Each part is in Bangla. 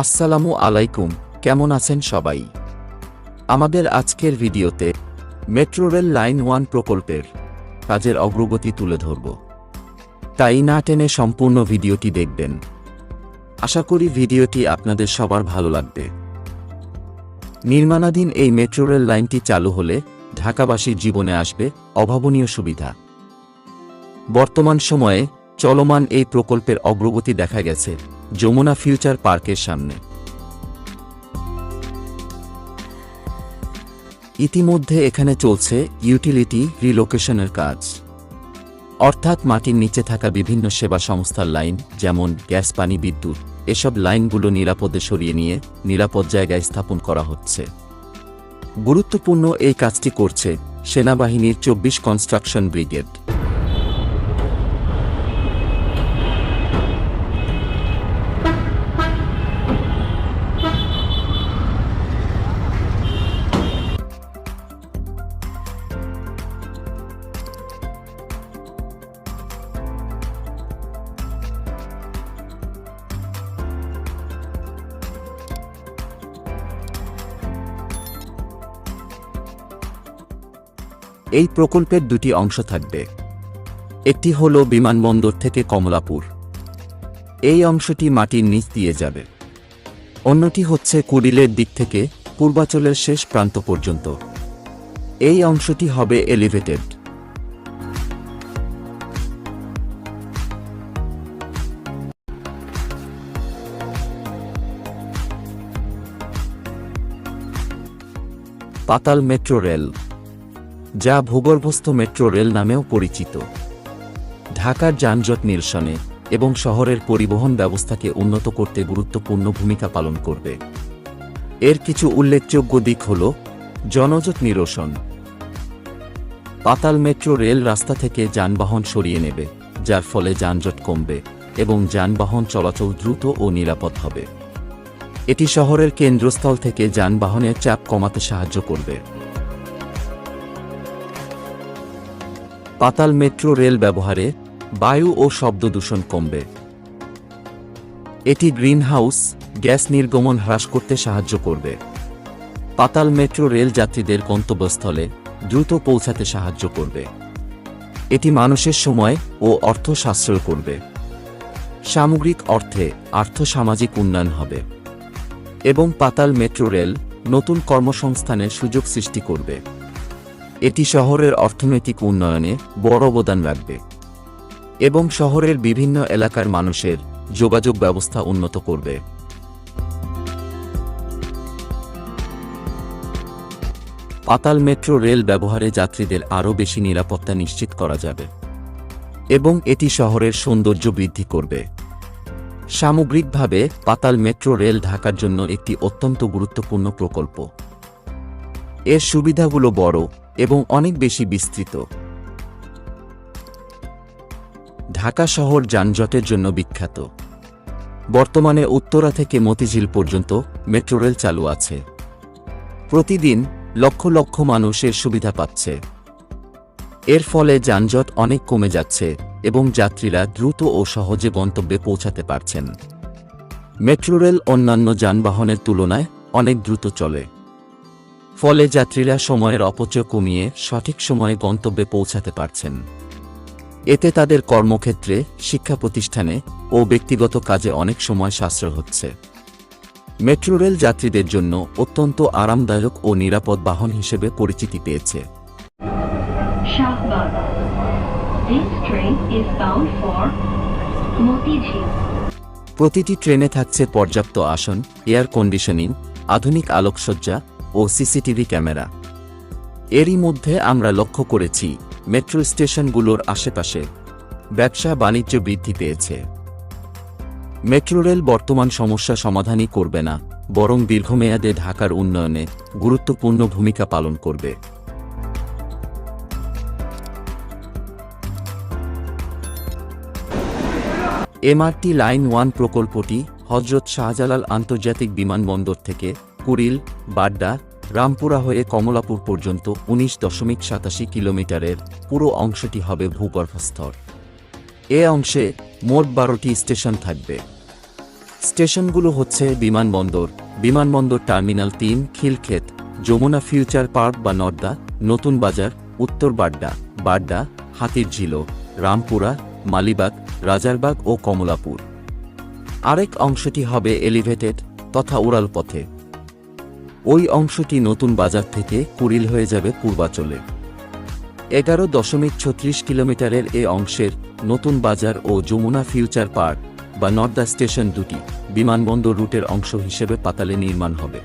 আসসালামু আলাইকুম, কেমন আছেন সবাই? আমাদের আজকের ভিডিওতে মেট্রো রেল লাইন ওয়ান প্রকল্পের কাজের অগ্রগতি তুলে ধরব। তাই না টেনে সম্পূর্ণ ভিডিওটি দেখবেন। আশা করি ভিডিওটি আপনাদের সবার ভালো লাগবে। নির্মাণাধীন এই মেট্রো রেল লাইনটি চালু হলে ঢাকাবাসীর জীবনে আসবে অভাবনীয় সুবিধা। বর্তমান সময়ে চলমান এই প্রকল্পের অগ্রগতি দেখা গেছে। যমুনা ফিউচার পার্কের সামনে। ইতিমধ্যে এখানে চলছে ইউটিলিটি রিলোকেশনের কাজ। অর্থাৎ মাটির নিচে থাকা বিভিন্ন সেবা সংস্থার লাইন, যেমন গ্যাস, পানি, বিদ্যুৎ, এসব লাইনগুলো নিরাপদে সরিয়ে নিয়ে নিরাপদ জায়গায় স্থাপন করা হচ্ছে। গুরুত্বপূর্ণ এই কাজটি করছে সেনাবাহিনীর চব্বিশ কনস্ট্রাকশন ব্রিগেড। এই প্রকল্পের দুটি অংশ থাকবে। একটি হল বিমানবন্দর থেকে কমলাপুর। এই অংশটি মাটির নিচ দিয়ে যাবে। অন্যটি হচ্ছে কুড়িলের দিক থেকে পূর্বাচলের শেষ প্রান্ত পর্যন্ত। এই অংশটি হবে এলিভেটেড। পাতাল মেট্রো রেল। যা ভূগর্ভস্থ মেট্রো রেল নামেও পরিচিত। ঢাকার যানজট নিরসনে এবং শহরের পরিবহন ব্যবস্থাকে উন্নত করতে গুরুত্বপূর্ণ ভূমিকা পালন করবে। এর কিছু উল্লেখযোগ্য দিক হল, জনজট নিরসন। পাতাল মেট্রো রেল রাস্তা থেকে যানবাহন সরিয়ে নেবে, যার ফলে যানজট কমবে এবং যানবাহন চলাচল দ্রুত ও নিরাপদ হবে। এটি শহরের কেন্দ্রস্থল থেকে যানবাহনের চাপ কমাতে সাহায্য করবে। পাতাল মেট্রো রেল ব্যবহারে বায়ু ও শব্দ দূষণ কমবে। এটি গ্রিনহাউস গ্যাস নির্গমন হ্রাস করতে সাহায্য করবে। পাতাল মেট্রো রেল যাত্রীদের গন্তব্যস্থলে দ্রুত পৌঁছাতে সাহায্য করবে। এটি মানুষের সময় ও অর্থ সাশ্রয় করবে। সামগ্রিক অর্থে আর্থসামাজিক উন্নয়ন হবে এবং পাতাল মেট্রো রেল নতুন কর্মসংস্থানের সুযোগ সৃষ্টি করবে। এটি শহরের অর্থনৈতিক উন্নয়নে বড় অবদান রাখবে এবং শহরের বিভিন্ন এলাকার মানুষের যোগাযোগ ব্যবস্থা উন্নত করবে। পাতাল মেট্রো রেল ব্যবহারে যাত্রীদের আরও বেশি নিরাপত্তা নিশ্চিত করা যাবে এবং এটি শহরের সৌন্দর্য বৃদ্ধি করবে। সামগ্রিকভাবে, পাতাল মেট্রো রেল ঢাকার জন্য একটি অত্যন্ত গুরুত্বপূর্ণ প্রকল্প। এর সুবিধাগুলো বড় এবং অনেক বেশি বিস্তৃত। ঢাকা শহর যানজটের জন্য বিখ্যাত। বর্তমানে উত্তরা থেকে মতিঝিল পর্যন্ত মেট্রো রেল চালু আছে। প্রতিদিন লক্ষ লক্ষ মানুষ এর সুবিধা পাচ্ছে। এর ফলে যানজট অনেক কমে যাচ্ছে এবং যাত্রীরা দ্রুত ও সহজে গন্তব্যে পৌঁছাতে পারছেন। মেট্রো রেল অন্যান্য যানবাহনের তুলনায় অনেক দ্রুত চলে। ফলে যাত্রীরা সময়ের অপচয় কমিয়ে সঠিক সময়ে গন্তব্যে পৌঁছাতে পারছেন। এতে তাদের কর্মক্ষেত্রে শিক্ষা প্রতিষ্ঠানে ও ব্যক্তিগত কাজে অনেক সময় সাশ্রয় হচ্ছে। মেট্রো রেল যাত্রীদের জন্য অত্যন্ত আরামদায়ক ও নিরাপদ বাহন হিসেবে পরিচিতি পেয়েছে. প্রতিটি ট্রেনে থাকছে পর্যাপ্ত আসন এয়ার কন্ডিশনিং আধুনিক আলোকসজ্জা ও সিসিটিভি ক্যামেরা। এরই মধ্যে আমরা লক্ষ্য করেছি, মেট্রো স্টেশনগুলোর আশেপাশে ব্যবসা বাণিজ্য বৃদ্ধি পেয়েছে। মেট্রো রেল বর্তমান সমস্যা সমাধানই করবে না, বরং দীর্ঘমেয়াদে ঢাকার উন্নয়নে গুরুত্বপূর্ণ ভূমিকা পালন করবে। এমআরটি লাইন ওয়ান প্রকল্পটি হজরত শাহজালাল আন্তর্জাতিক বিমানবন্দর থেকে কুড়িল বাড্ডা, রামপুরা হয়ে কমলাপুর পর্যন্ত উনিশ দশমিক সাতাশি কিলোমিটারের পুরো অংশটি হবে ভূগর্ভস্থর এ অংশে মোট বারোটি স্টেশন থাকবে। স্টেশনগুলো হচ্ছে বিমানবন্দর বিমানবন্দর টার্মিনাল তিন, খিলক্ষেত, যমুনা ফিউচার পার্ক বা নর্দা, নতুন বাজার, উত্তর বাড্ডা বাড্ডা হাতির ঝিলো রামপুরা, মালিবাগ, রাজারবাগ ও কমলাপুর। আরেক অংশটি হবে এলিভেটেড তথা উড়াল পথে ওই অংশটি নতুন বাজার থেকে কুড়িল হয়ে যাবে পূর্বাচলে। এগারো দশমিক ছত্রিশ কিলোমিটারের এ অংশের নতুন বাজার ও যমুনা ফিউচার পার্ক বা নর্দা স্টেশন দুটি বিমানবন্দর রুটের অংশ হিসেবে পাতালে নির্মাণ হবে।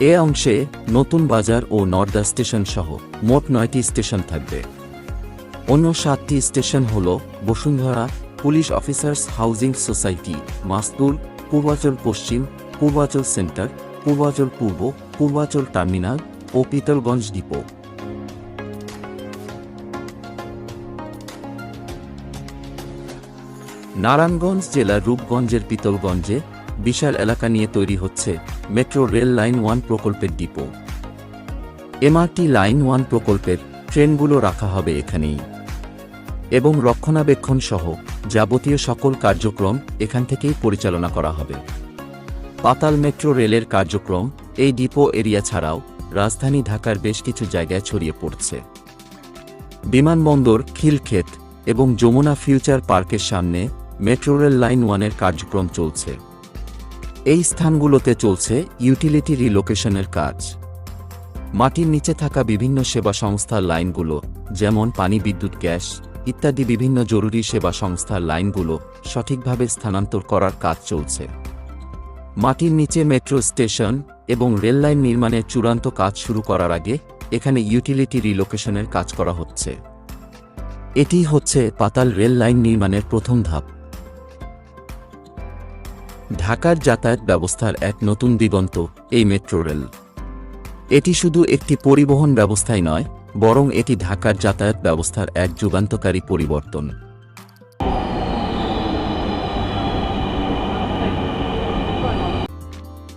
এ অংশে নতুন বাজার ও নর্দা স্টেশন সহ মোট নয়টি স্টেশন থাকবে। অন্য সাতটি স্টেশন হল Bashundhara police officers housing society মাসদুল Purbachal পশ্চিম, পূর্বাচল সেন্টার পূর্বাচল পূর্ব, পূর্বাচল টার্মিনাল ও পিতলগঞ্জ ডিপো। নারায়ণগঞ্জ জেলার রূপগঞ্জের পিতলগঞ্জে বিশাল এলাকা নিয়ে তৈরি হচ্ছে মেট্রো রেল লাইন ওয়ান প্রকল্পের ডিপো। এমআরটি লাইন ওয়ান প্রকল্পের ট্রেনগুলো রাখা হবে এখানেই। এবং রক্ষণাবেক্ষণ সহ যাবতীয় সকল কার্যক্রম এখান থেকেই পরিচালনা করা হবে। পাতাল মেট্রো রেলের কার্যক্রম এই ডিপো এরিয়া ছাড়াও রাজধানী ঢাকার বেশ কিছু জায়গায় ছড়িয়ে পড়ছে। বিমানবন্দর, খিলক্ষেত এবং যমুনা ফিউচার পার্কের সামনে মেট্রো রেল লাইন ওয়ানের কার্যক্রম চলছে। এই স্থানগুলোতে চলছে ইউটিলিটি রিলোকেশনের কাজ। মাটির নিচে থাকা বিভিন্ন সেবা সংস্থার লাইনগুলো, যেমন পানি বিদ্যুৎ গ্যাস ইত্যাদি বিভিন্ন জরুরি সেবা সংস্থার লাইনগুলো সঠিকভাবে স্থানান্তর করার কাজ চলছে। মাটির নিচে মেট্রো স্টেশন এবং রেললাইন নির্মাণের চূড়ান্ত কাজ শুরু করার আগে এখানে ইউটিলিটি রিলোকেশনের কাজ করা হচ্ছে। এটি হচ্ছে পাতাল রেল লাইন নির্মাণের প্রথম ধাপ। ঢাকার যাতায়াত ব্যবস্থার এক নতুন দিগন্ত, এই মেট্রো রেল। এটি শুধু একটি পরিবহন ব্যবস্থাই নয়, বরং এটি ঢাকার যাতায়াত ব্যবস্থার এক যুগান্তকারী পরিবর্তন।